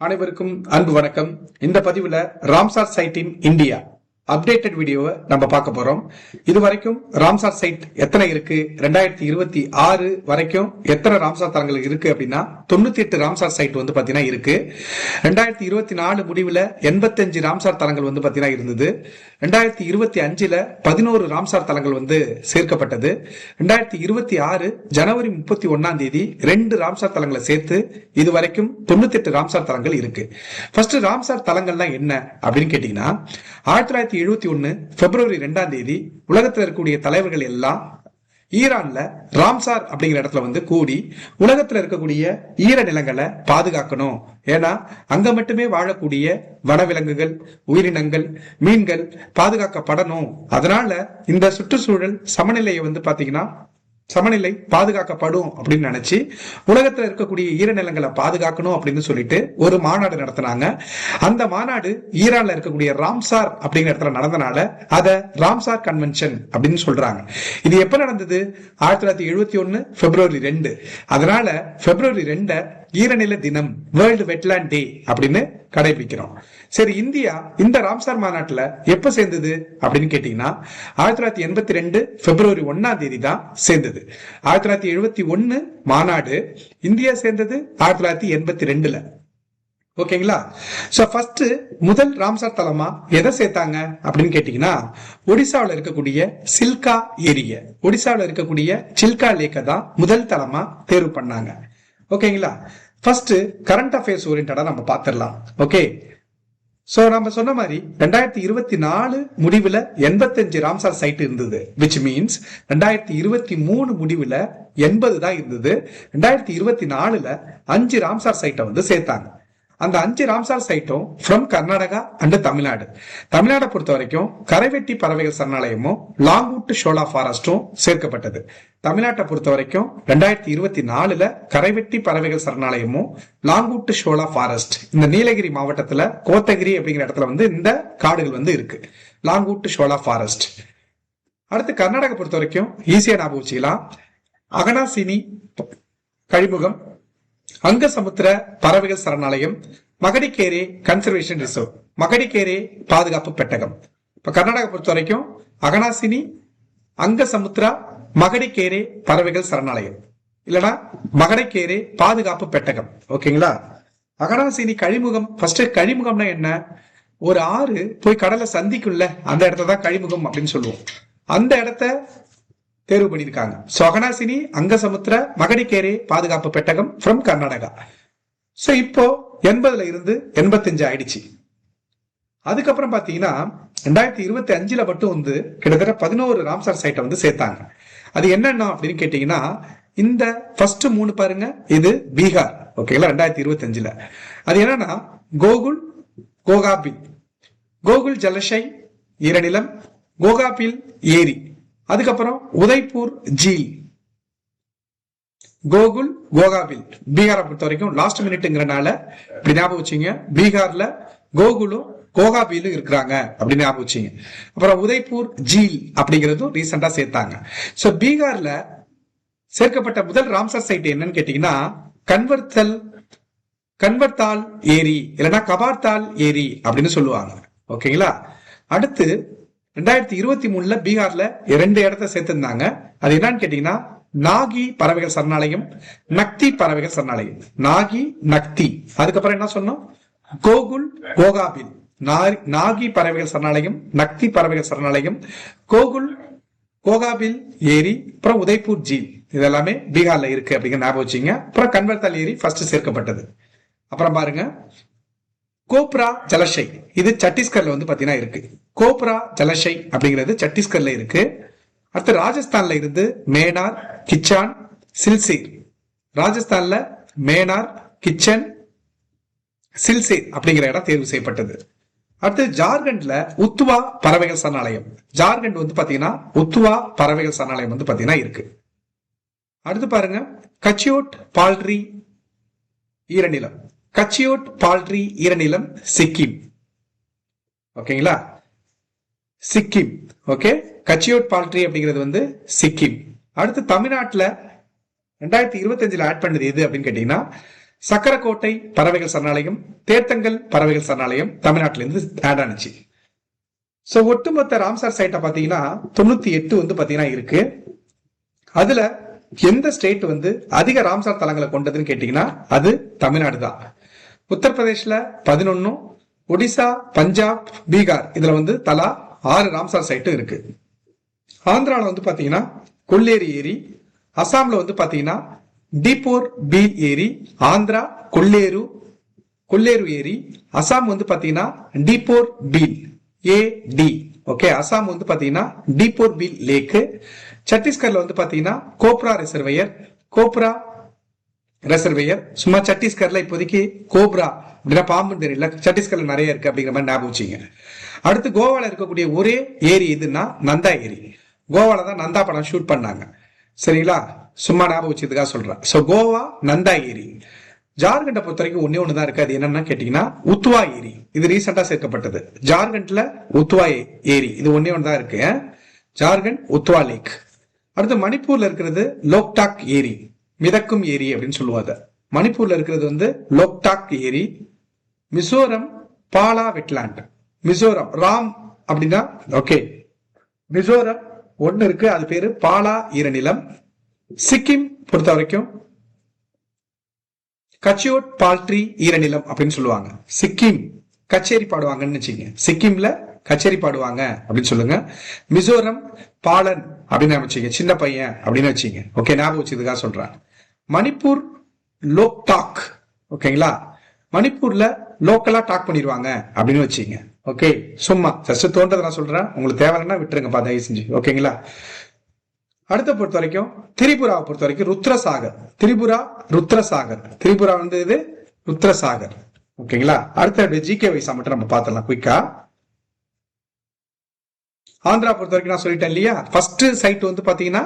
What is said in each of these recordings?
அனைவருக்கும் அன்பு வணக்கம். இந்த பதிவுல Ramsar site in India updated வீடியோவை நம்ம பார்க்க போறோம். இது வரைக்கும் ராம்சார் சைட் எத்தனை இருக்கு? ரெண்டாயிரத்தி இருபத்தி ஆறு வரைக்கும் எத்தனை ராம்சார் தலங்கள் இருக்கு அப்படின்னா தொண்ணூத்தி எட்டு ராம்சார் சைட் வந்து பாத்தீங்கன்னா இருக்கு. ரெண்டாயிரத்தி இருபத்தி நாலு முடிவுல எண்பத்தஞ்சு ராம்சார் தலங்கள் வந்து பாத்தீங்கன்னா இருந்தது. ரெண்டாயிரத்தி இருபத்தி அஞ்சுல பதினோரு ராம்சார் தலங்கள் வந்து சேர்க்கப்பட்டது. ரெண்டாயிரத்தி இருபத்தி ஆறு ஜனவரி முப்பத்தி ஒன்னாம் தேதி ரெண்டு ராம்சார் தலங்களை சேர்த்து இது வரைக்கும் தொண்ணூத்தி எட்டு ராம்சார் தலங்கள் இருக்கு. ஃபர்ஸ்ட் ராம்சார் தலங்கள்லாம் என்ன அப்படின்னு கேட்டீங்கன்னா ஆயிரத்தி தொள்ளாயிரத்தி எழுபத்தி ஒன்னு பிப்ரவரி ரெண்டாம் தேதி உலகத்தில் இருக்கக்கூடிய தலைவர்கள் எல்லாம் ஈரான்ல ராம்சார் அப்படிங்கிற இடத்துல வந்து கூடி உலகத்துல இருக்கக்கூடிய ஈர நிலங்களை பாதுகாக்கணும். ஏன்னா அங்க மட்டுமே வாழக்கூடிய வனவிலங்குகள் உயிரினங்கள் மீன்கள் பாதுகாக்கப்படணும். அதனால இந்த சுற்றுச்சூழல் சமநிலையை வந்து பாத்தீங்கன்னா சமநிலை பாதுகாக்கப்படும் அப்படின்னு நினைச்சு உலகத்துல இருக்கக்கூடிய ஈரநிலங்களை பாதுகாக்கணும் அப்படின்னு சொல்லிட்டு ஒரு மாநாடு நடத்தினாங்க. அந்த மாநாடு ஈரான்ல இருக்கக்கூடிய ராம்சார் அப்படிங்கிற இடத்துல நடந்தனால அதை ராம்சார் கன்வென்ஷன் அப்படின்னு சொல்றாங்க. இது எப்ப நடந்தது? ஆயிரத்தி தொள்ளாயிரத்தி எழுபத்தி ஒன்னு பிப்ரவரி ரெண்டு. அதனால பிப்ரவரி ரெண்ட ஈரநில தினம் வேர்ல்டு வெட்லாண்ட் டே அப்படின்னு கடைபிடிக்கிறோம் சரி இந்தியா இந்த ராம்சார் மாநாட்டுல எப்ப சேர்ந்தது அப்படின்னு கேட்டீங்கன்னா ஆயிரத்தி தொள்ளாயிரத்தி எண்பத்தி ரெண்டு பிப்ரவரி ஒன்னாம் தேதி தான் சேர்ந்தது. ஆயிரத்தி தொள்ளாயிரத்தி எழுபத்தி ஒன்னு மாநாடு இந்தியா சேர்ந்தது ஆயிரத்தி தொள்ளாயிரத்தி எண்பத்தி ரெண்டுல. ஓகேங்களா? சோ ஃபர்ஸ்ட் முதல் ராம்சார் தலமா எதை சேர்த்தாங்க அப்படின்னு கேட்டீங்கன்னா ஒடிசாவில் இருக்கக்கூடிய சில்கா ஏரிய ஒடிசாவில் இருக்கக்கூடிய சில்கா லேக்கை தான் முதல் தலமா தேர்வு பண்ணாங்க. ஓகேங்களா? ஃபர்ஸ்ட் கரண்ட் அஃபேர்ஸ் ஓரியன்டா நம்ம பார்த்துடலாம். ஓகே சோ நம்ம சொன்ன மாதிரி ரெண்டாயிரத்தி இருபத்தி நாலு முடிவுல எண்பத்தஞ்சு ராம்சார் சைட் இருந்தது விச் மீன்ஸ் ரெண்டாயிரத்தி இருபத்தி மூணு முடிவுல எண்பது தான் இருந்தது. ரெண்டாயிரத்தி இருபத்தி நாலுல அஞ்சு ராம்சார் சைட்டை வந்து சேர்த்தாங்க. அந்த அஞ்சு ராம்சார் சைட்டும் ஃப்ரம் கர்நாடகா அண்ட் தமிழ்நாடு. தமிழ்நாடை பொறுத்த வரைக்கும் கரைவெட்டி பறவைகள் சரணாலயமும் லாங்வுட் ஷோலா ஃபாரஸ்டும் சேர்க்கப்பட்டது. தமிழ்நாட்டை பொறுத்த வரைக்கும் ரெண்டாயிரத்தி இருபத்தி நாலுல கரைவெட்டி பறவைகள் சரணாலயமும் லாங்வுட் ஷோலா ஃபாரஸ்ட் இந்த நீலகிரி மாவட்டத்துல கோத்தகிரி அப்படிங்கிற இடத்துல வந்து இந்த காடுகள் வந்து இருக்கு. Longwood shola forest. அடுத்து கர்நாடகா பொறுத்த வரைக்கும் ஈஸியா ஞாபகம் வச்சுக்கலாம் அகனாசினி கழிமுகம் அங்கசமுத்திர பறவைகள் சரணாலயம் மகடிக்கேரே கன்சர்வேஷன் ரிசர்வ் மகடிக்கேரே பாதுகாப்பு பெட்டகம். இப்ப கர்நாடகா பொறுத்த வரைக்கும் அகனாசினி அங்கசமுத்திரா மகடிக்கேரே பறவைகள் சரணாலயம். இல்லனா மகடிக்கேரே பாதுகாப்பு பெட்டகம். ஓகேங்களா? அகனாசினி கழிமுகம் ஃபர்ஸ்ட் கழிமுகம்னா என்ன? ஒரு ஆறு போய் கடலை சந்திக்குள்ள அந்த இடத்துல தான் கழிமுகம் அப்படின்னு சொல்லுவோம். அந்த இடத்த தேர்வு பண்ணியிருக்காங்க. சொகனாசினி அகனாசினி அங்கசமுத்திர மகடிக்கேரே பாதுகாப்பு பெட்டகம் ஃப்ரம் கர்நாடகா. ஸோ இப்போ எண்பதுல இருந்து எண்பத்தஞ்சு ஆயிடுச்சு. அதுக்கப்புறம் பார்த்தீங்கன்னா ரெண்டாயிரத்தி இருபத்தி அஞ்சுல மட்டும் வந்து கிட்டத்தட்ட பதினோரு ராம்சார் சைட்டை வந்து சேர்த்தாங்க. அது என்னென்ன அப்படின்னு கேட்டீங்கன்னா இந்த ஃபர்ஸ்ட் மூணு பாருங்க. இது பீகார். ஓகேங்களா ரெண்டாயிரத்தி இருபத்தி அஞ்சுல அது என்னன்னா கோகுல் கோகாபில் கோகுல் ஜலஷை ஈரநிலம் கோகாபில் ஏரி. அதுக்கப்புறம் உதய்பூர் ஜீல். கோகுல் கோகாபில் பீகாரை பொறுத்த வரைக்கும் லாஸ்ட் மினிட்ங்கிறனால இப்படி ஞாபகம் வச்சுங்க. பீகார்ல கோகுலும் கோகாபிலும் இருக்கிறாங்க அப்படின்னு ஞாபகம் வச்சுங்க. அப்புறம் உதய்பூர் ஜீல் அப்படிங்கிறதும் ரீசெண்டா சேர்த்தாங்க. ஸோ பீகார்ல சேர்க்கப்பட்ட முதல் ராம்சர் சைட் என்னன்னு கேட்டீங்கன்னா கன்வர்த்தல் கன்வர்த்தால் ஏரி இல்லைன்னா கபார்த்தால் ஏரி அப்படின்னு சொல்லுவாங்க. ஓகேங்களா? அடுத்து ரெண்டாயிரத்தி இருபத்தி மூணுல பீகார்ல இரண்டு இடத்த சேர்த்திருந்தாங்க. அது என்னன்னு கேட்டீங்கன்னா நாகி பறவைகள் சரணாலயம் நக்தி பறவைகள் சரணாலயம். நாகி நக்தி. அதுக்கப்புறம் என்ன சொன்னோம்? கோகுல் கோகாபில். நாகி பறவைகள் சரணாலயம் நக்தி பறவைகள் சரணாலயம் கோகுல் கோகாபில் ஏரி அப்புறம் உதய்பூர் ஜீல். இதெல்லாமே பீகார்ல இருக்கு அப்படிங்கிற ஞாபகம் வச்சுங்க. அப்புறம் கன்வர்த்தால் ஏரி ஃபர்ஸ்ட் சேர்க்கப்பட்டது. அப்புறம் பாருங்க கோப்ரா ஜலஷை. இது சத்தீஸ்கர்ல வந்து பாத்தீங்கன்னா இருக்கு. கோப்ரா ஜலஷை அப்படிங்கிறது சத்தீஸ்கர்ல இருக்கு. அடுத்து ராஜஸ்தான்ல இருந்து மேனார் கிச்சான் சில்சீர். ராஜஸ்தான்ல மேனார் கிச்சன் சில்சீர் அப்படிங்கிற இடம் தேர்வு செய்யப்பட்டது. அடுத்து ஜார்க்கண்ட்ல உத்துவா பறவைகள் சரணாலயம். ஜார்க்கண்ட் வந்து பாத்தீங்கன்னா உத்துவா பறவைகள் சரணாலயம் வந்து பாத்தீங்கன்னா இருக்கு. அடுத்து பாருங்க கச்சியோட் பால்ட்ரி ஈரநிலம். கச்சியோட் பால்ட்ரி ஈரநிலம் சிக்கிம். ஓகேங்களா? சிக்கிம். ஓகே? கச்சியோட் பால்ட்ரி அப்படிங்கிறது வந்து சிக்கிம். அடுத்து தமிழ்நாட்டில் ரெண்டாயிரத்தி இருபத்தஞ்சில் ஆட் பண்ணது எது அப்படின்னு கேட்டீங்கன்னா சக்கரக்கோட்டை பறவைகள் சரணாலயம் தேர்த்தங்கல் பறவைகள் சரணாலயம் தமிழ்நாட்டிலேருந்து ஆட் ஆனிச்சு. ஸோ ஒட்டுமொத்த ராம்சார் சைட்டை பார்த்தீங்கன்னா தொண்ணூற்றி எட்டு வந்து பார்த்தீங்கன்னா இருக்கு. அதில் எந்த ஸ்டேட் வந்து அதிக ராம்சார் தலங்களை கொண்டதுன்னு கேட்டிங்கன்னா அது தமிழ்நாடு தான். உத்தரப்பிரதேஷ்ல பதினொன்னும் ஒடிசா பஞ்சாப் பீகார். இதுல வந்து தலா ஆறு ராம்சார் சைட்டும் இருக்கு. ஆந்திராவில் வந்து பார்த்தீங்கன்னா கொள்ளேரி ஏரி அசாமில் வந்து பார்த்தீங்கன்னா டீப்போர் பீல் ஏரி ஆந்திரா கொல்லேரு கொல்லேரு ஏரி அசாம் வந்து பார்த்தீங்கன்னா Deepor Beel A D. Okay Assam வந்து பார்த்தீங்கன்னா டீப்போர் பீல் லேக்கு சத்தீஸ்கர்ல வந்து பார்த்தீங்கன்னா கோப்ரா ரிசர்வையர் கோப்ரா ரிசர்வையர் சும்மா சத்தீஸ்கர்ல இப்போதைக்கு கோப்ரா அப்படின்னா பாம்பு தெரியல. சத்தீஸ்கர்ல நிறைய இருக்கு அப்படிங்கிற மாதிரி ஞாபகம் வச்சுங்க அடுத்து கோவால இருக்கக்கூடிய ஒரே ஏரி எதுன்னா நந்தா ஏரி. கோவால தான் நந்தா படம் ஷூட் பண்ணாங்க. சரிங்களா? சும்மா ஞாபகம் வச்சதுக்காக சொல்றேன். ஸோ கோவா நந்தா ஏரி. ஜார்க்கண்டை பொறுத்த வரைக்கும் ஒன்னே ஒன்று தான் இருக்கு. அது என்னன்னா கேட்டீங்கன்னா உத்வா ஏரி. இது ரீசெண்டா சேர்க்கப்பட்டது. ஜார்க்கண்ட்ல உத்வா ஏரி. இது ஒன்னே ஒன்று தான் இருக்கு. ஜார்க்கண்ட் உத்வா லேக். அடுத்து மணிப்பூர்ல இருக்கிறது லோக்டாக் ஏரி. மிதக்கும் ஏரி அப்படின்னு சொல்லுவாங்க. மணிப்பூர்ல இருக்கிறது வந்து லோக்டாக் ஏரி மிசோரம் பாலா வெட்லாண்ட். மிசோரம் ராம் அப்படின்னா ஓகே மிசோரம் ஒன்னு இருக்கு அது பேரு பாலா ஈரநிலம். சிக்கிம் பொறுத்த வரைக்கும் கச்சியோட் பால்ட்ரி ஈரநிலம் அப்படின்னு சொல்லுவாங்க. சிக்கிம் கச்சேரி பாடுவாங்கன்னு வச்சுங்க சிக்கிம்ல கச்சேரி பாடுவாங்க அப்படின்னு சொல்லுங்க. மிசோரம் பாலன் அப்படின்னு வச்சுங்க சின்ன பையன் அப்படின்னு வச்சுங்க ஓகே ஞாபகம் வச்சதுக்காக சொல்றேன். மணிப்பூர் லோக் டாக். ஓகேங்களா மணிப்பூர்ல லோக்கலா டாக் பண்ணிடுவாங்க அப்படின்னு வச்சுங்க ஓகே சும்மா. ஜஸ்ட் தோன்றதை நான் சொல்றேன். உங்களுக்கு தேவைன்னா விட்டுருங்கப்பா தயவு செஞ்சு. ஓகேங்களா அடுத்த பொறுத்த வரைக்கும் திரிபுராவை பொறுத்த வரைக்கும் ருத்ரசாகர். திரிபுரா ருத்ரசாகர். திரிபுரா வந்து இது ருத்ரசாகர். ஓகேங்களா அடுத்த ஜிகே வைசா மட்டும் நம்ம பார்த்துடலாம் குயிக்கா ஆந்திரா பொறுத்த வரைக்கும் நான் சொல்லிட்டேன் இல்லையா? ஃபர்ஸ்ட் சைட் வந்து பார்த்தீங்கன்னா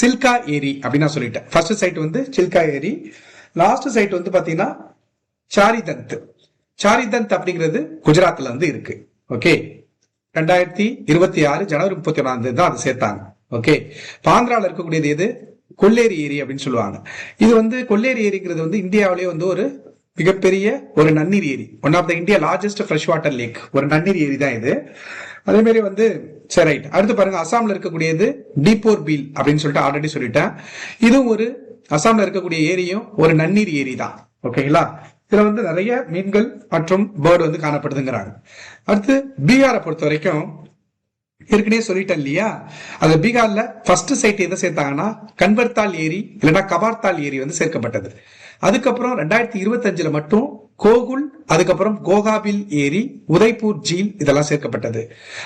சில்கா ஏரி அப்படின்னு நான் சொல்லிட்டேன். ஃபர்ஸ்ட் சைட் வந்து சில்கா ஏரி. லாஸ்ட் சைட் வந்து பார்த்தீங்கன்னா சாரிதந்த். சாரிதந்த் அப்படிங்கிறது குஜராத்தில் வந்து இருக்கு. ஓகே ரெண்டாயிரத்தி இருபத்தி ஆறு ஜனவரி முப்பத்தி ஒன்றாம் தேதி தான் அதை சேர்த்தாங்க. ஓகே ஆந்திராவில் இருக்கக்கூடியது எது? கொல்லேரி ஏரி அப்படின்னு சொல்லுவாங்க. இது வந்து கொல்லேரி ஏரிங்கிறது வந்து இந்தியாவிலேயே வந்து ஒரு மிகப்பெரிய ஒரு நன்னீர் ஏரி. One of the India largest fresh water lake ஒரு நன்னீர் ஏரி தான் இது. அதே மாதிரி வந்து சரி ரைட் அடுத்து பாருங்க அசாம்ல இருக்கக்கூடியது டீப்போர் பீல் அப்படின்னு சொல்லிட்டு ஆல்ரெடி சொல்லிட்டேன். இதுவும் ஒரு அசாம்ல இருக்கக்கூடிய ஏரியும் ஒரு நன்னீர் ஏரி தான். ஓகேங்களா இதுல வந்து நிறைய மீன்கள் மற்றும் பேர்டு வந்து காணப்படுதுங்கிறாங்க. அடுத்து பீகாரை பொறுத்த வரைக்கும் ஏற்கனவே சொல்லிட்டேன் இல்லையா? அது பீகார்ல ஃபர்ஸ்ட் சைட் எதை சேர்த்தாங்கன்னா கன்வர்த்தால் ஏரி இல்லைன்னா கபார்த்தால் ஏரி வந்து சேர்க்கப்பட்டது. அதுக்கப்புறம் ரெண்டாயிரத்தி இருபத்தஞ்சுல மட்டும் கோகுல் அதுக்கப்புறம் கோகாபில் ஏரி உதய்பூர் ஜீல் இதெல்லாம் சேர்க்கப்பட்டது.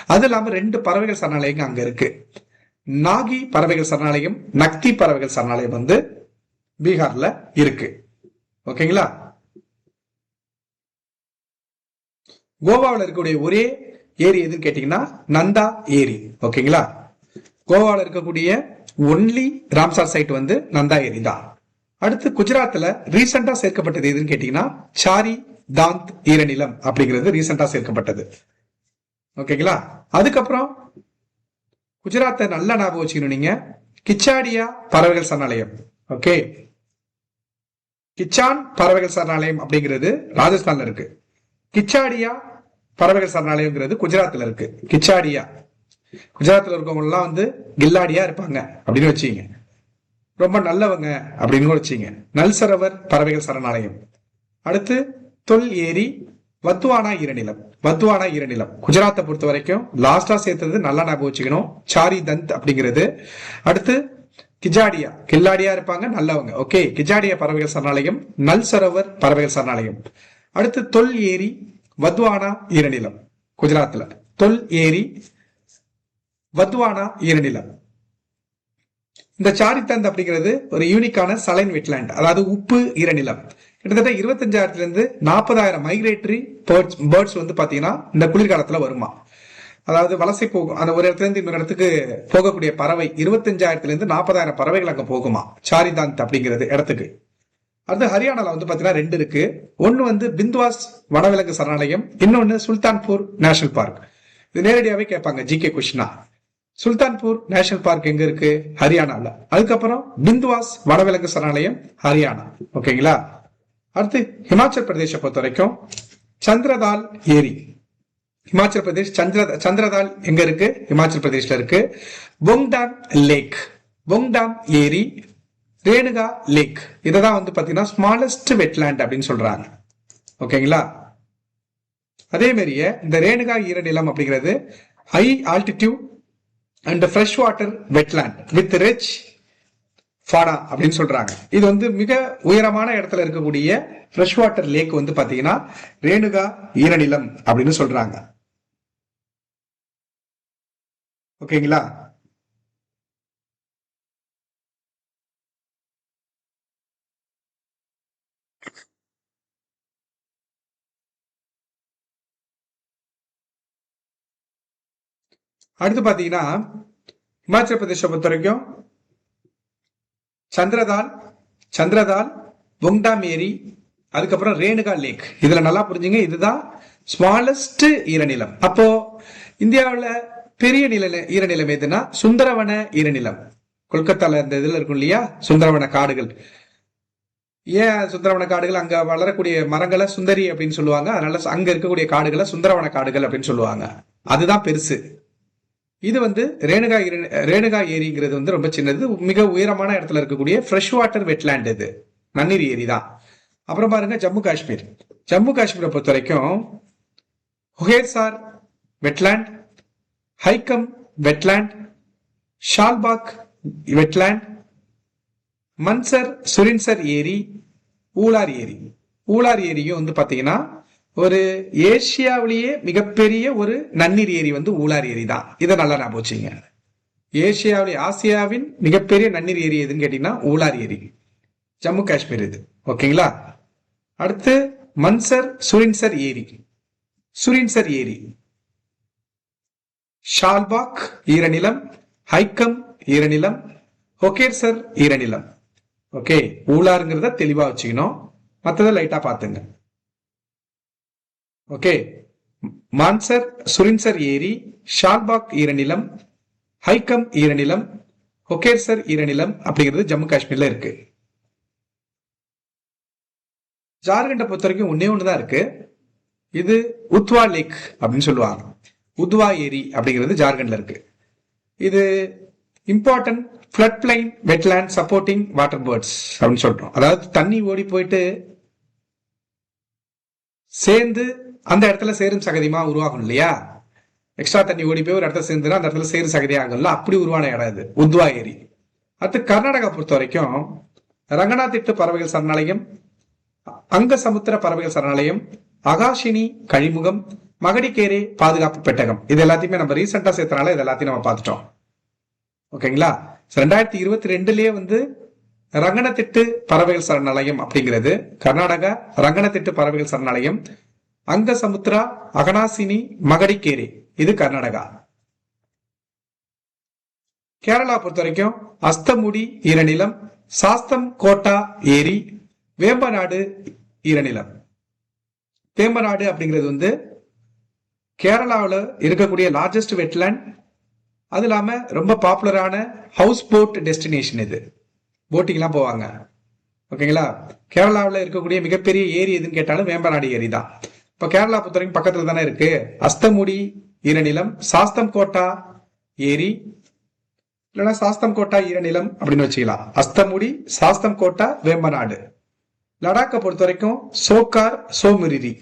அது இல்லாம ரெண்டு பறவைகள் சரணாலயங்கள் அங்க இருக்கு. நாகி பறவைகள் சரணாலயம் நக்தி பறவைகள் சரணாலயம் வந்து பீகார்ல இருக்கு. ஓகேங்களா? கோவாவில் இருக்கக்கூடிய ஒரே ஏரி எதுன்னு கேட்டீங்கன்னா நந்தா ஏரி. ஓகேங்களா? கோவாவில் இருக்கக்கூடிய ஒன்லி ராம்சார் சைட் வந்து நந்தா ஏரி தான் அடுத்து குஜராத்ல ரீசெண்டா சேர்க்கப்பட்டது எதுன்னு கேட்டீங்கன்னா சாரி தாந்த் ஈரநிலம் அப்படிங்கிறது ரீசெண்டா சேர்க்கப்பட்டது. ஓகேங்களா? அதுக்கப்புறம் குஜராத்தை நல்லா ஞாபகம் வச்சுக்கணும் நீங்க. கிச்சாடியா பறவைகள் சரணாலயம். ஓகே? கிச்சான் பறவைகள் சரணாலயம் அப்படிங்கிறது ராஜஸ்தான்ல இருக்கு. கிச்சாடியா பறவைகள் சரணாலயம்ங்கிறது குஜராத்ல இருக்கு. கிச்சாடியா. குஜராத்ல இருக்கவங்க எல்லாம் வந்து கில்லாடியா இருப்பாங்க அப்படின்னு வச்சுக்கீங்க. ரொம்ப நல்லவங்க அப்படின்னு வச்சுங்க. நல்சரவர் பறவைகள் சரணாலயம். அடுத்து தொல் ஏரி வத்துவானா ஈரநிலம் வத்துவானா ஈரநிலம் குஜராத்தை பொறுத்த வரைக்கும் லாஸ்டா சேர்த்தது நல்லா ஞாபகம் வச்சுக்கணும். சாரி தந்த் அப்படிங்கிறது. அடுத்து கிஜாடியா. கில்லாடியா இருப்பாங்க நல்லவங்க. ஓகே கிஜாடியா பறவைகள் சரணாலயம் நல்சரோவர் பறவைகள் சரணாலயம். அடுத்து தொல் ஏரி வத்வானா ஈரநிலம் குஜராத்தில். தொல் ஏரி வத்வானா ஈரநிலம் இந்த சாரித்தந்த் அப்படிங்கிறது ஒரு யூனிக்கான சலைன் வெட்லேண்ட் அதாவது உப்பு ஈரநிலம் கிட்டத்தட்ட இருபத்தஞ்சாயிரத்துல இருந்து நாற்பதாயிரம் மைக்ரேட்டரி பேர்ட்ஸ் பேர்ட்ஸ் வந்து பாத்தீங்கன்னா இந்த குளிர்காலத்துல வருமா. அதாவது வலசை போகும் அந்த ஒரு இடத்துல இருந்து இன்னொரு இடத்துக்கு போகக்கூடிய பறவை இருபத்தஞ்சாயிரத்துல இருந்து நாற்பதாயிரம் பறவைகள் அங்க போகுமா. சாரிதாந்த் அப்படிங்கிறது இடத்துக்கு. அடுத்து ஹரியானால வந்து பாத்தீங்கன்னா ரெண்டு இருக்கு. ஒன்னு வந்து பிந்த்வாஸ் வனவிலங்கு சரணாலயம் இன்னொன்னு சுல்தான்பூர் நேஷனல் பார்க். இது நேரடியாவே கேட்பாங்க ஜிகே கொஷினா சுல்தான்பூர் நேஷனல் பார்க் எங்க இருக்கு? ஹரியானால. அதுக்கப்புறம் பிந்துவாஸ் வடவிலங்கு சரணாலயம் ஹரியானா. ஓகேங்களா? அடுத்து ஹிமாச்சல் பிரதேச பொறுத்த வரைக்கும் சந்திரதால் ஏரி. ஹிமாச்சல் பிரதேஷ் சந்திர சந்திரதால் எங்க இருக்கு? ஹிமாச்சல் பிரதேஷ்ல இருக்கு. பொங்டாம் லேக். பொங்டாம் ஏரி ரேணுகா லேக். இதை தான் வந்து பாத்தீங்கன்னா ஸ்மாலஸ்ட் வெட்லேண்ட் அப்படின்னு சொல்றாங்க. ஓகேங்களா? அதே மாதிரியே இந்த ரேணுகா ஈரநிலம் அப்படிங்கிறது high altitude and fresh water wetland with rich fauna அப்படின்னு சொல்றாங்க. இது வந்து மிக உயரமான இடத்துல இருக்கக்கூடிய ஃப்ரெஷ் வாட்டர் லேக் வந்து பாத்தீங்கன்னா ரேணுகா ஈரநிலம் அப்படின்னு சொல்றாங்க. ஓகேங்களா அடுத்து பாத்தீங்கன்னா இமாச்சல பிரதேச பொறுத்த வரைக்கும் சந்திரதால் சந்திரதால் பொங்டாம் ஏரி அதுக்கப்புறம் ரேணுகா லேக். இதுல நல்லா புரிஞ்சுங்க இதுதான் ஸ்மாலஸ்ட் ஈரநிலம். அப்போ இந்தியாவில் பெரிய நில ஈரநிலம் எதுனா சுந்தரவன ஈரநிலம். கொல்கத்தால இந்த இதுல இருக்கும் இல்லையா? சுந்தரவன காடுகள். ஏன் சுந்தரவன காடுகள்? அங்க வளரக்கூடிய மரங்களை சுந்தரி அப்படின்னு சொல்லுவாங்க. அதனால அங்க இருக்கக்கூடிய காடுகளை சுந்தரவன காடுகள் அப்படின்னு சொல்லுவாங்க. அதுதான் பெருசு. இது வந்து ரேணுகா ரேணுகா ஏரிங்கிறது வந்து ரொம்ப சின்னது. மிக உயரமான இடத்துல இருக்கக்கூடிய ஃப்ரெஷ் வாட்டர் வெட்லேண்ட் இது. நன்னீர் ஏரி தான். அப்புறம் பாருங்க ஜம்மு காஷ்மீர். ஜம்மு காஷ்மீரை பொறுத்த வரைக்கும் Hokersar wetland Haigam wetland Shallbugh wetland Mansar Surinsar ஏரி ஊலார் ஏரி. ஊலார் ஏரியும் வந்து பார்த்தீங்கன்னா ஒரு ஏசியாவிலேயே மிகப்பெரிய ஒரு நன்னீர் ஏரி வந்து ஊலார் ஏரி தான் இதை நல்லா நான் போச்சுங்க ஏசியாவிலே ஆசியாவின் மிகப்பெரிய நன்னீர் ஏரி எதுன்னு கேட்டீங்கன்னா ஊலார் ஏரி. ஜம்மு காஷ்மீர் இது. ஓகேங்களா? அடுத்து மன்சர் சுரின்சர் ஏரி. சுரின்சர் ஏரி. ஷால்பாக் ஈரநிலம் ஹைக்கம் ஈரநிலம் ஹொகேர்சர் ஈரநிலம். ஓகே ஊலாருங்கிறத தெளிவாக வச்சுக்கணும். மற்றதை லைட்டாக பார்த்துங்க. ஓகே மான்சர் சுரின்சர் ஏரி ஷால்பாக் ஈரநிலம் ஹைக்கம் ஈரநிலம் ஒகேர்சர் ஈரநிலம் அப்படிங்கிறது ஜம்மு காஷ்மீர்ல இருக்கு. ஜார்க்கண்டை பொறுத்த வரைக்கும் ஒன்னே தான் இருக்கு. இது உத்வா லேக் அப்படின்னு சொல்லுவாங்க. உத்வா ஏரி அப்படிங்கிறது ஜார்க்கண்ட்ல இருக்கு. இது important flood plain wetland supporting water birds அப்படின்னு சொல்றோம். அதாவது தண்ணி ஓடி போயிட்டு சேர்ந்து அந்த இடத்துல சேரும் சகதியமா உருவாகும் இல்லையா? எக்ஸ்ட்ரா தண்ணி ஓடி போய் ஒரு இடத்துல சேர்ந்துனா அந்த இடத்துல சேரும் சகதி ஆகும்ல அப்படி உருவான இடம் இது உத்வா ஏரி அடுத்து கர்நாடகா பொறுத்த வரைக்கும் ரங்கநாதிட்டு பறவைகள் சரணாலயம் அங்க சமுத்திர பறவைகள் சரணாலயம் அகாஷினி கழிமுகம் மகடிக்கேரி பாதுகாப்பு பெட்டகம். இது எல்லாத்தையுமே நம்ம ரீசெண்டா சேர்த்தனால இது எல்லாத்தையும் நம்ம பார்த்துட்டோம். ஓகேங்களா? ரெண்டாயிரத்தி இருபத்தி ரெண்டுலயே வந்து ரங்கனத்திட்டு பறவைகள் சரணாலயம் அப்படிங்கிறது கர்நாடகா ரங்கனத்திட்டு பறவைகள் சரணாலயம் அங்க சமுத்ரா அகனாசினி மகடிக்கேரி. இது கர்நாடகா. கேரளா பொறுத்த வரைக்கும் அஸ்தமுடி ஈரநிலம் சாஸ்தம் கோட்டா ஏரி வேம்பநாடு ஈரநிலம். வேம்பநாடு அப்படிங்கிறது வந்து கேரளாவில் இருக்கக்கூடிய லார்ஜஸ்ட் வெட்லேண்ட் அது இல்லாமல் ரொம்ப பாப்புலரான ஹவுஸ் போட் டெஸ்டினேஷன் இது. போட்டிங்லாம் போவாங்க. ஓகேங்களா கேரளாவில் இருக்கக்கூடிய மிகப்பெரிய ஏரி எதுன்னு கேட்டாலும் வேம்பநாடு ஏரி தான் இப்போ கேரளா பொறுத்தவரைக்கும் பக்கத்தில் தானே இருக்கு. அஸ்தமுடி ஈரநிலம் சாஸ்தம் கோட்டா ஏரி இல்லைன்னா சாஸ்தம் கோட்டா ஈரநிலம் அப்படின்னு வச்சுக்கலாம். அஸ்தமுடி சாஸ்தம் கோட்டா வேம்பநாடு. லடாக்கை பொறுத்த வரைக்கும் சோக்கார் சோமுரிரி.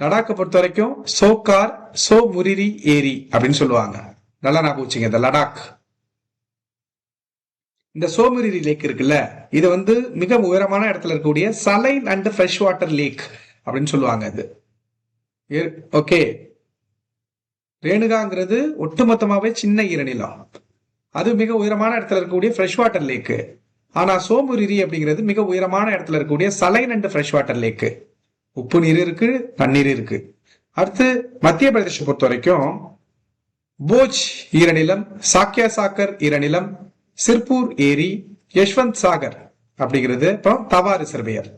லடாக்கை பொறுத்த வரைக்கும் சோக்கார் சோமுரிரி ஏரி அப்படின்னு சொல்லுவாங்க. நல்லா ஞாபகம் வச்சுங்க இந்த லடாக். இந்த சோமுரிரி லேக் இருக்குல்ல இது வந்து மிக உயரமான இடத்துல இருக்கக்கூடிய saline and fresh water lake. அப்படின்னு சொல்லுவாங்க இது ஓகே. ரேணுகாங்கிறது ஒட்டுமொத்தமாவே சின்ன ஈரநிலம் அது மிக உயரமான இடத்துல இருக்கக்கூடிய ஃப்ரெஷ் வாட்டர் லேக்கு ஆனா சோமுரிரி அப்படிங்கிறது மிக உயரமான இடத்துல இருக்கக்கூடிய saline and fresh water lake உப்பு நீர் இருக்கு தண்ணீர் இருக்கு. அடுத்து மத்திய பிரதேசம் பொறுத்த வரைக்கும் போஜ் ஈரநிலம் சாக்கியா சாக்கர் ஈரநிலம் சிர்பூர் ஏரி யஷ்வந்த் சாகர் அப்படிங்கிறது அப்புறம் தவா ரிசர்வேயர்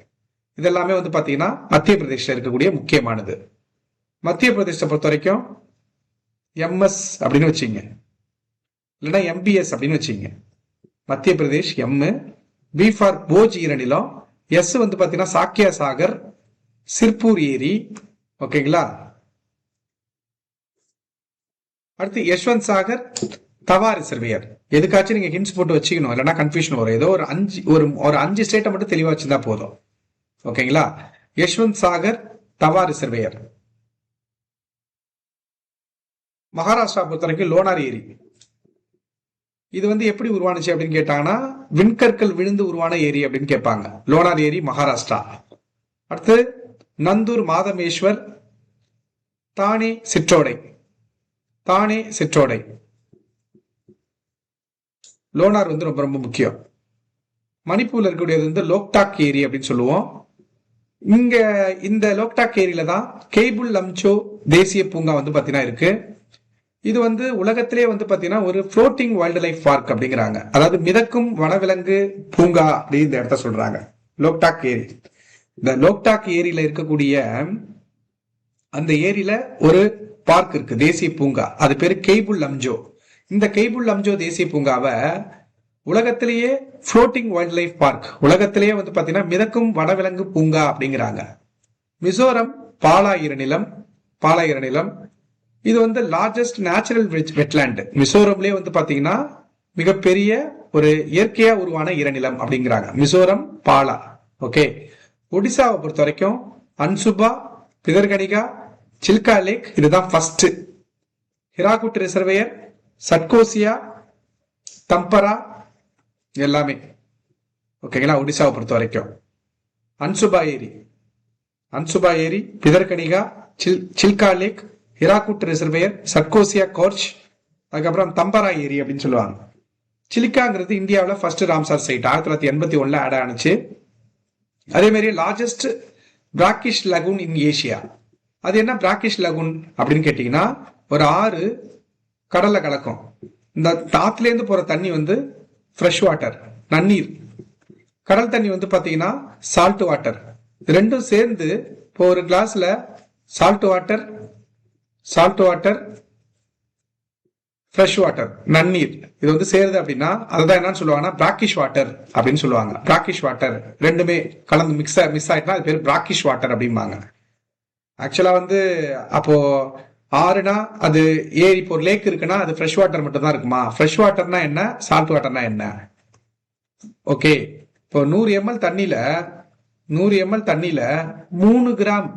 இதெல்லாமே வந்து பார்த்தீங்கன்னா மத்திய பிரதேசில் இருக்கக்கூடிய முக்கியமானது. மத்திய பிரதேசத்தை பொறுத்த வரைக்கும் எம்எஸ் அப்படின்னு வச்சுங்க. இல்லைன்னா எம்பிஎஸ் அப்படின்னு வச்சுங்க. Madhya Pradesh M P for Bhoj Eeranilam S வந்து பார்த்தீங்கன்னா சாக்கியா சாகர் சிற்பூர் ஏரி ஓகேங்களா? அடுத்து யஷ்வந்த் சாகர் தவா ரிசர்வியர் எதுக்காச்சும் நீங்க ஹிண்ட்ஸ் போட்டு வச்சுக்கணும். இல்லைன்னா கன்ஃபியூஷன் வரும். ஏதோ ஒரு அஞ்சு ஒரு ஒரு அஞ்சு ஸ்டேட்டை மட்டும் தெளிவா வச்சிருந்தா போதும். ஓகேங்களா? யஷ்வந்த் சாகர் தவா ரிசர்வேயர் மகாராஷ்டிரா பொறுத்த வரைக்கும் லோனார் ஏரி. இது வந்து எப்படி உருவானுச்சு அப்படின்னு கேட்டாங்கன்னா விண்கற்கள் விழுந்து உருவான ஏரி அப்படின்னு கேட்பாங்க. லோனார் ஏரி மகாராஷ்டிரா. அடுத்து நந்தூர் மாதமேஸ்வர் தானே சிற்றோடை. தானே சிற்றோடை. லோனார் வந்து ரொம்ப ரொம்ப முக்கியம். மணிப்பூர்ல இருக்கக்கூடியது வந்து லோக்டாக் ஏரி அப்படின்னு சொல்லுவோம். இங்க இந்த லோக்டாக் ஏரியில தான் கேபுல் லம்சோ தேசிய பூங்கா வந்து பாத்தீங்கன்னா இருக்கு. இது வந்து உலகத்திலே வந்து பாத்தீங்கன்னா ஒரு ஃப்ளோட்டிங் வைல்டு லைஃப் பார்க் அப்படிங்கிறாங்க. அதாவது மிதக்கும் வனவிலங்கு பூங்கா அப்படின்னு இந்த இடத்த சொல்றாங்க. லோக்டாக் ஏரி இந்த லோக்டாக் ஏரியில இருக்கக்கூடிய அந்த ஏரியில ஒரு பார்க் இருக்கு தேசிய பூங்கா. அது பேரு கெய்புல் லம்ஜோ. இந்த கெய்புல் லம்ஜோ தேசிய பூங்காவை உலகத்திலேயே ஃப்ளோட்டிங் வைல்ட் லைஃப் பார்க் உலகத்திலேயே வந்து பார்த்தீங்கன்னா மிதக்கும் வனவிலங்கு பூங்கா அப்படிங்கிறாங்க. மிசோரம் பாலாயிர நிலம் பாலாயிர நிலம். இது வந்து லார்ஜஸ்ட் நேச்சுரல் வெட்லேண்டு மிசோரம்லேயே வந்து பார்த்தீங்கன்னா மிகப்பெரிய ஒரு இயற்கையா உருவான இரநிலம் அப்படிங்கிறாங்க. மிசோரம் பாலா. ஓகே ஒடிசாவை பொறுத்த வரைக்கும் அன்சுபா பிதர்கனிகா சில்கா லேக் இதுதான் ஃபர்ஸ்ட் ஹிராகுட் ரிசர்வேயர் சட்கோசியா தம்பரா எல்லாமே. ஓகேங்களா ஒடிசாவை பொறுத்த வரைக்கும் அன்சுபா ஏரி அன்சுபா ஏரி பிதர்கனிகா சில் Chilika lake Hirakud reservoir Satkosia gorge அதுக்கப்புறம் தம்பரா ஏரி அப்படின்னு சொல்லுவாங்க. சிலிக்காங்கிறது இந்தியாவில் ஃபர்ஸ்ட் ராம்சார் சைட் ஆயிரத்தி தொள்ளாயிரத்தி எண்பத்தி ஒன்றில் ஆட் ஆனிச்சு. அதே மாதிரி largest brackish lagoon in Asia அது என்ன பிராக்கிஷ் லகுன் அப்படின்னு கேட்டிங்கன்னா ஒரு ஆறு கடலை கலக்கும். இந்த தாத்துலேருந்து போகிற தண்ணி வந்து ஃப்ரெஷ் வாட்டர் நன்னீர். கடல் தண்ணி வந்து பார்த்தீங்கன்னா சால்ட் வாட்டர் ரெண்டும் சேர்ந்து இப்போ ஒரு கிளாஸில் salt water salt water fresh water நன்னீர். இது வந்து சேருது அப்படின்னா அதுதான் என்னன்னு சொல்லுவாங்கன்னா பிராக்கிஷ் வாட்டர் அப்படின்னு சொல்லுவாங்க. பிராக்கிஷ் வாட்டர் ரெண்டுமே கலந்து மிக்ஸ் மிஸ் ஆயிட்டுனா அது பேர் பிராக்கிஷ் வாட்டர் அப்படிம்பாங்க. ஆக்சுவலாக வந்து அப்போது ஆறுனா அது ஏரி இப்போ ஒரு லேக் இருக்குன்னா அது ஃப்ரெஷ் வாட்டர் மட்டும் தான் இருக்குமா? ஃப்ரெஷ் வாட்டர்னா என்ன? சால்ட் வாட்டர்னா என்ன? ஓகே இப்போ நூறு எம்எல் தண்ணியில நூறு எம்எல் தண்ணியில மூணு கிராம்.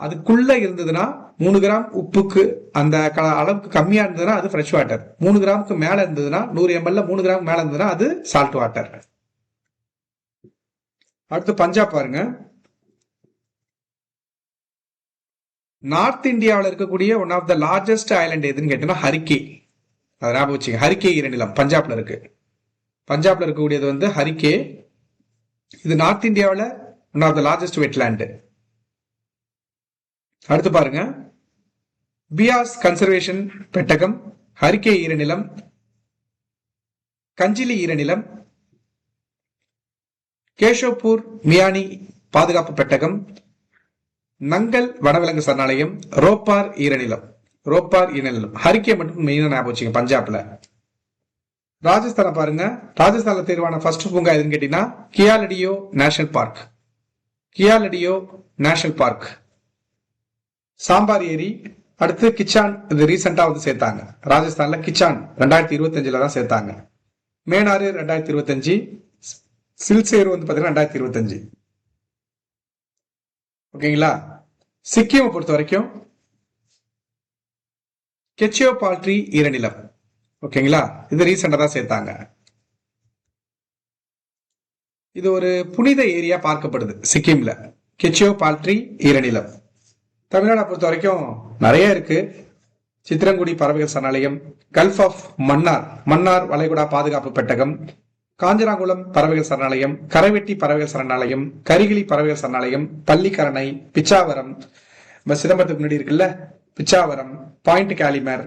அதுக்குள்ள இருந்ததுன்னா மூணு கிராம் உப்புக்கு அந்த க- அளவுக்கு கம்மியா இருந்ததுன்னா அது ஃப்ரெஷ் வாட்டர் மூணு கிராமுக்கு மேல இருந்ததுன்னா நூறு எம்எல்ல மூணு கிராம் மேல இருந்ததுன்னா அது சால்ட் வாட்டர் அடுத்து பஞ்சாப் பாருங்க. நார்த் இந்தியாவில் இருக்கக்கூடிய one of the largest island எதுன்னு கேட்டீங்கன்னா ஹரிக்கே அதை ஞாபகம் வச்சுங்க ஹரிக்கே இரண்டிலம் பஞ்சாப்ல இருக்கு. பஞ்சாப்ல இருக்கக்கூடியது வந்து ஹரிக்கே இது நார்த் இந்தியாவில் one of the largest wetland அடுத்து பாருங்க. பியாஸ் கன்சர்வேஷன் பெட்டகம். ஹரிக்கே ஈரநிலம் கஞ்சிலி ஈரநிலம் கேஷோப்பூர் மியானி பாதுகாப்பு பெட்டகம். நங்கல் வனவிலங்கு சரணாலயம் ரோப்பார் ஈரநிலம். ரோப்பார் ஈரநிலம். ஹரிக்கே மட்டும் மெயினா ஞாபகம் வச்சுங்க பஞ்சாப்ல. ராஜஸ்தானை பாருங்க. ராஜஸ்தான்ல தேர்வான ஃபர்ஸ்ட் பூங்கா எதுன்னு கேட்டீங்கன்னா Keoladeo national park Keoladeo national park Sambhar ஏரி அடுத்து கிச்சான் இது ரீசெண்டா வந்து சேர்த்தாங்க. ராஜஸ்தான்ல கிச்சான் ரெண்டாயிரத்தி இருபத்தஞ்சுல தான் சேர்த்தாங்க. மேனாறு ரெண்டாயிரத்தி இருபத்தஞ்சு. சில்சேரு வந்து பார்த்தீங்கன்னா ரெண்டாயிரத்தி இருபத்தஞ்சு. ஓகேங்களா? சிக்கிமை பொறுத்த வரைக்கும் கெச்சியோ பால்ட்ரி ஈரநிலம் ஓகேங்களா இது ரீசெண்டா தான் சேர்த்தாங்க. இது ஒரு புனித ஏரியா பார்க்கப்படுது சிக்கிம்ல. கெச்சியோ பால்ட்ரி ஈரநிலம் தமிழ்நாடை பொறுத்த வரைக்கும் நிறைய இருக்கு. சித்திரங்குடி பறவைகள் சரணாலயம் கல்ஃப் ஆஃப் மன்னார் மன்னார் வளைகுடா பாதுகாப்பு பெட்டகம் காஞ்சிராங்குளம் பறவைகள் சரணாலயம் கரைவெட்டி பறவைகள் சரணாலயம் கரிகிளி பறவைகள் சரணாலயம் பள்ளிக்கரணை பிச்சாவரம் நம்ம சிதம்பரத்துக்கு முன்னாடி இருக்குல்ல? பிச்சாவரம் பாயிண்ட் காலிமர்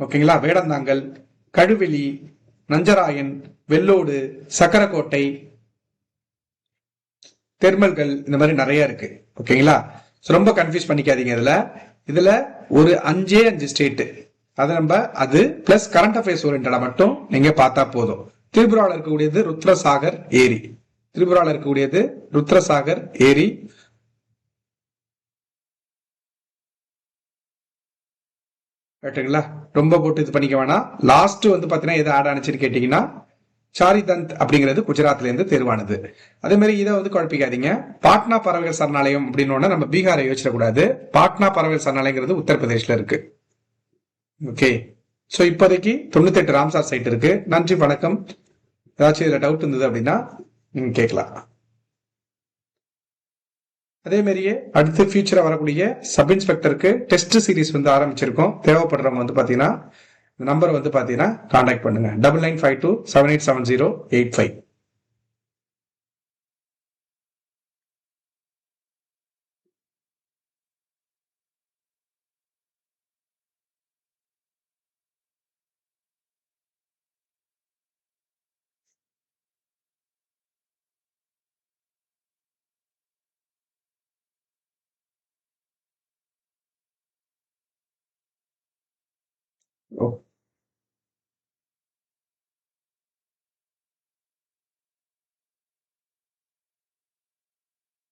ஓகேங்களா? வேடந்தாங்கல் கழுவெளி நஞ்சராயன் வெள்ளோடு சக்கரக்கோட்டை தெர்மல்கள் இந்த மாதிரி நிறைய இருக்கு. ஓகேங்களா? ரொம்ப கன்ஃபியூஸ் பண்ணிக்காதீங்க இதுல. இதுல ஒரு அஞ்சே அஞ்சு ஸ்டேட்டு அது நம்ம அது பிளஸ் கரண்ட் அஃபேர்ஸ் ஓரியன்டா மட்டும் நீங்க பார்த்தா போதும். திரிபுராவில் இருக்கக்கூடியது ருத்ரசாகர் ஏரி. திரிபுராவில் இருக்கக்கூடியது ருத்ரசாகர் ஏரி. ரைட்டுங்களா ரொம்ப போட்டு இது பண்ணிக்க வேணாம். லாஸ்ட் வந்து பாத்தீங்கன்னா எது ஆட் ஆனிச்சுன்னு கேட்டிங்கன்னா சாரிதந்த் அப்படிங்கிறது குஜராத்ல இருந்து தேர்வானது. அதே மாதிரி இதை வந்து குழப்பிக்காதீங்க. பாட்னா பறவைகள் சரணாலயம் அப்படின்னு நம்ம பீகாரை யோசிச்சிடக்கூடாது. பாட்னா பறவைகள் சரணாலயங்கிறது உத்தரப்பிரதேஷ்ல இருக்கு. ஓகே ஸோ இப்போதைக்கு தொண்ணூத்தெட்டு ராம்சார் சைட் இருக்கு. நன்றி வணக்கம். ஏதாச்சும் இதில் டவுட் இருந்தது அப்படின்னா நீங்கள் கேட்கலாம். அதே மாதிரியே அடுத்து ஃபியூச்சரா வரக்கூடிய சப் இன்ஸ்பெக்டருக்கு டெஸ்ட் சீரிஸ் வந்து ஆரம்பிச்சிருக்கோம். தேவைப்படுறவங்க வந்து பார்த்தீங்கன்னா இந்த நம்பர் வந்து பார்த்தீங்கன்னா கான்டாக்ட் பண்ணுங்க. Double nine five two seven eight seven zero eight five